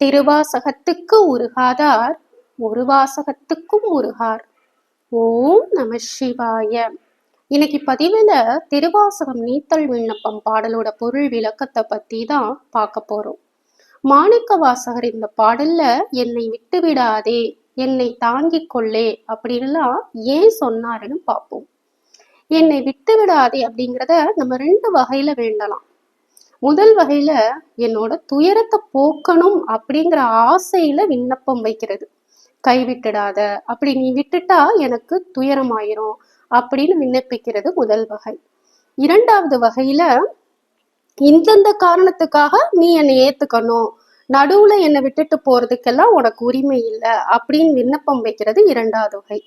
திருவாசகத்துக்கு உருகாதார் ஒரு வாசகத்துக்கும் உருகார். ஓம் நம சிவாய. இன்னைக்கு பதிவுல திருவாசகம் நீத்தல் விண்ணப்பம் பாடலோட பொருள் விளக்கத்தை பற்றி தான் பார்க்க போறோம். மாணிக்க வாசகர் இந்த பாடல்ல என்னை விட்டு விடாதே என்னை தாங்கிக் கொள்ளே அப்படின்லாம் ஏன் சொன்னாருன்னு பார்ப்போம். என்னை விட்டு விடாதே அப்படிங்கிறத நம்ம ரெண்டு வகையில வேண்டலாம். முதல் வகையில என்னோட துயரத்தை போக்கணும் அப்படிங்கிற ஆசையில விண்ணப்பம் வைக்கிறது. கை விட்டுடாத அப்படி நீ விட்டுட்டா எனக்கு துயரமாயிரும் அப்படின்னு விண்ணப்பிக்கிறது முதல் வகை. இரண்டாவது வகையில இந்தந்த காரணத்துக்காக நீ என்னை ஏத்துக்கணும். நடுவுல என்னை விட்டுட்டு போறதுக்கெல்லாம் உனக்கு உரிமை இல்லை அப்படின்னு விண்ணப்பம் வைக்கிறது இரண்டாவது வகை.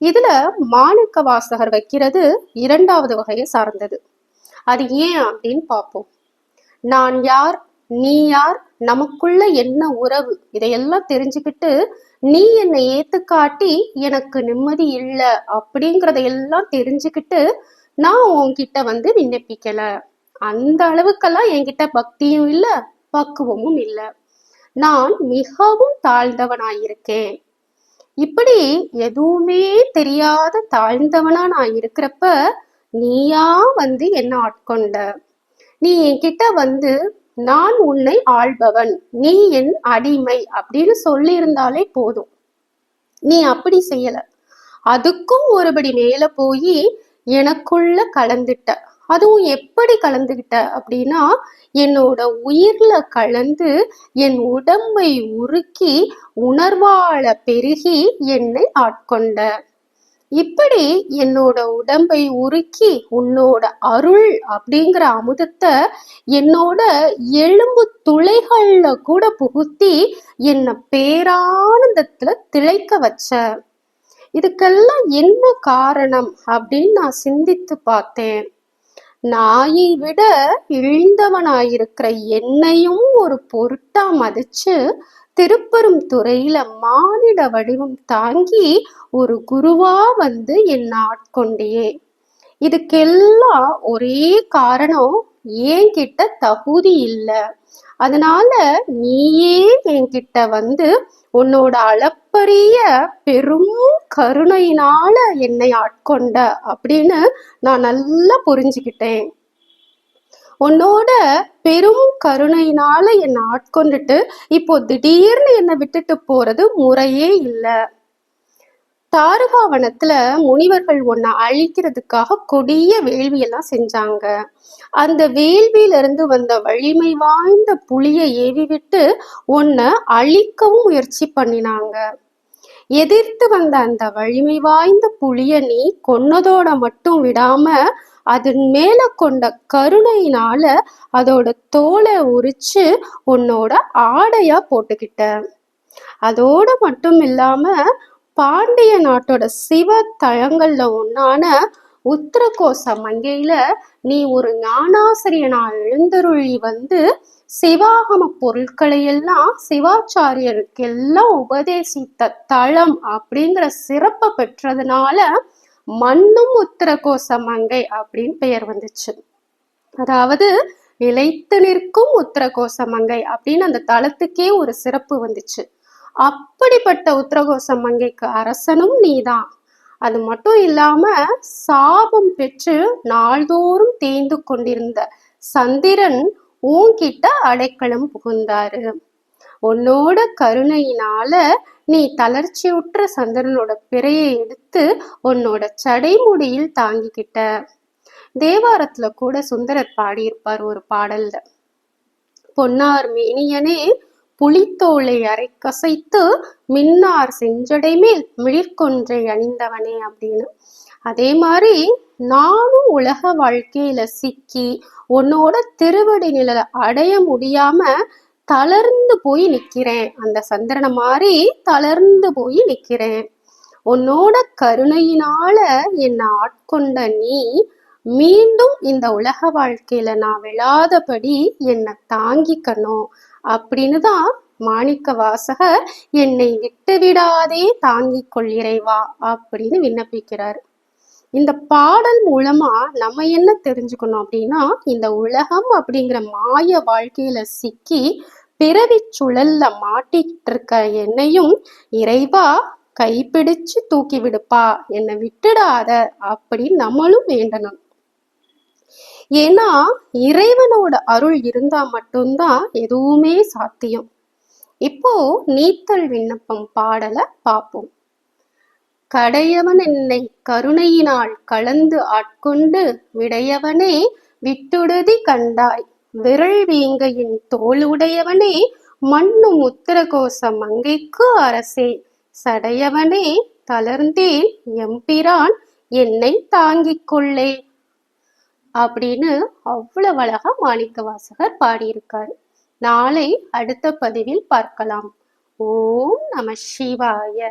இதுல மாணிக்க வாசகர் வைக்கிறது இரண்டாவது வகையை சார்ந்தது. அது ஏன் அப்படின்னு பார்ப்போம். நான் யார்? நீ யார்? நமக்குள்ள என்ன உறவு? இதையெல்லாம் தெரிஞ்சுக்கிட்டு நீ என்னை ஏத்து காட்டி எனக்கு நிம்மதி இல்லை அப்படிங்கிறதையெல்லாம் தெரிஞ்சுக்கிட்டு நான் உன்கிட்ட வந்து விண்ணப்பிக்கல. அந்த அளவுக்கெல்லாம் என்கிட்ட பக்தியும் இல்லை பக்குவமும் இல்லை. நான் மிகவும் தாழ்ந்தவனாயிருக்கேன். இப்படி எதுவுமே தெரியாத தாழ்ந்தவனா நான் இருக்கிறப்ப நீயா வந்து என்ன ஆட்கொண்ட? நீ என்கிட்ட வந்து நான் உன்னை ஆள்பவன் நீ என் அடிமை அப்படின்னு சொல்லியிருந்தாலே போதும். நீ அப்படி செய்யல. அதுக்கும் ஒருபடி மேல போய் எனக்குள்ள கலந்துட்ட. அதுவும் எப்படி கலந்துகிட்ட? அப்படின்னா என்னோட உயிர்ல கலந்து என் உடம்பை உருக்கி உணர்வாழ பெருகி என்னை ஆட்கொண்ட. இப்படி என்னோட உடம்பை உருக்கி உன்னோட அருள் அப்படிங்கிற அமுதத்தை என்னோட எலும்பு துளைகள்ல கூட புகுத்தி என்னை பேரானந்தத்துல திளைக்க வச்ச. இதுக்கெல்லாம் என்ன காரணம் அப்படின்னு நான் சிந்தித்து பார்த்தேன். நாயை விட இழிந்தவனாயிருக்கிற என்னையும் ஒரு பொருட்டா மதிச்சு திருப்பெரும் துறையில மானிட வடிவம் தாங்கி ஒரு குருவா வந்து என்னை ஆட்கொண்டியே இதுக்கெல்லாம் ஒரே காரணம் என்கிட்ட தகுதி இல்லை. அதனால நீயே என்கிட்ட வந்து உன்னோட அளப்பரிய பெரும் கருணையினால என்னை ஆட்கொண்ட அப்படின்னு நான் நல்லா புரிஞ்சுக்கிட்டேன். உன்னோட பெரும் கருணையினால என்னை ஆட்கொண்டுட்டு இப்போ திடீர்னு என்னை விட்டுட்டு போறது முறையே இல்லை. தாருகாவனத்துல முனிவர்கள் ஒன்னை அழிக்கிறதுக்காக கொடிய வேள்வியெல்லாம் செஞ்சாங்க. அந்த வேள்வியில இருந்து வந்த வலிமை வாய்ந்த புலியை ஏவி விட்டு உன்னை அழிக்கவும் முயற்சி பண்ணினாங்க. எதிர்த்து வந்த அந்த வலிமை வாய்ந்த புளிய நீ கொன்னதோட மட்டும் விடாம அதன் மேல கொண்ட கருணையினால அதோட தோலை உரிச்சு உன்னோட ஆடையா போட்டுக்கிட்ட. அதோட மட்டும் இல்லாம பாண்டிய நாட்டோட சிவ தலங்கள்ல ஒன்னான உத்தரகோச மங்கையில நீ ஒரு ஞானாசிரியனா எழுந்தருளி வந்து சிவாகம பொருட்களை எல்லாம் சிவாச்சாரியருக்கு எல்லாம் உபதேசித்த தளம் அப்படிங்கிற சிறப்பை பெற்றதுனால மண்ணும் உத்தரகோச மங்கை அப்படின்னு பெயர் வந்துச்சு. அதாவது நிலைத்து நிற்கும் உத்திரகோச மங்கை அப்படின்னு அந்த தளத்துக்கே ஒரு சிறப்பு வந்துச்சு. அப்படிப்பட்ட உத்தரகோச மங்கைக்கு அரசனும் நீதான். அது மட்டும் இல்லாம சாபம் பெற்று நாள்தோறும் தேய்ந்து கொண்டிருந்த சந்திரன் உன்கிட்ட அடைக்கலம் புகுந்தாரு. உன்னோட கருணையினால நீ தளர்ச்சியுற்ற சந்திரனோட பிறையை எடுத்து உன்னோட சடைமுடியில் தாங்கிக்கிட்ட. தேவாரத்துல கூட சுந்தரர் பாடியிருப்பார் ஒரு பாடல்ல. பொன்னார் மேனியனே புலித்தோலை அரை கசைத்து மின்னார் செஞ்சடை மேல் மிளிர்கொன்றை அணிந்தவனே அப்படின்னு. அதே மாதிரி நானும் உலக வாழ்க்கையில சிக்கி உன்னோட திருவடி நிழலை அடைய முடியாம தளர்ந்து போய் நிக்கிறேன். அந்த சந்திரனை மாதிரி தளர்ந்து போய் நிக்கிறேன். உன்னோட கருணையினால என்னை ஆட்கொண்ட நீ மீண்டும் இந்த உலக வாழ்க்கையில நான் விழாதபடி என்னை தாங்கிக்கணும். அப்படின்னு தான் மாணிக்க வாசகர் என்னை விட்டு விடாதே தாங்கிக் கொள்ளிறைவா அப்படின்னு விண்ணப்பிக்கிறார். இந்த பாடல் மூலமா நம்ம என்ன தெரிஞ்சுக்கணும் அப்படின்னா இந்த உலகம் அப்படிங்கிற மாய வாழ்க்கையில சிக்கி பிறவி சுழல்ல மாட்டிட்டு இருக்க என்னையும் இறைவா கைப்பிடிச்சு தூக்கி விடுப்பா. என்னை விட்டுடாத அப்படின்னு நம்மளும் வேண்டணும். ஏன்னா இறைவனோட அருள் இருந்தா மட்டும்தான் எதுவுமே சாத்தியம். இப்போ நீத்தல் விண்ணப்பம் பாடலை பார்ப்போம். கடையவன் என்னை கருணையினால் கலந்து ஆட்கொண்டு விடையவனே விட்டுடுதி கண்டாய். விரல் வீங்கையின் தோல் உடையவனே மண்ணு முத்திரகோச மங்கைக்கு அரசே. சடையவனே தளர்ந்தேன் எம்பிரான் என்னை தாங்கிக் கொள்ளே. அப்படின்னு அவ்வளவு அழகா மாணிக்க வாசகர் பாடியிருக்காரு. நாளை அடுத்த பதிவில் பார்க்கலாம். ஓம் நம சிவாய.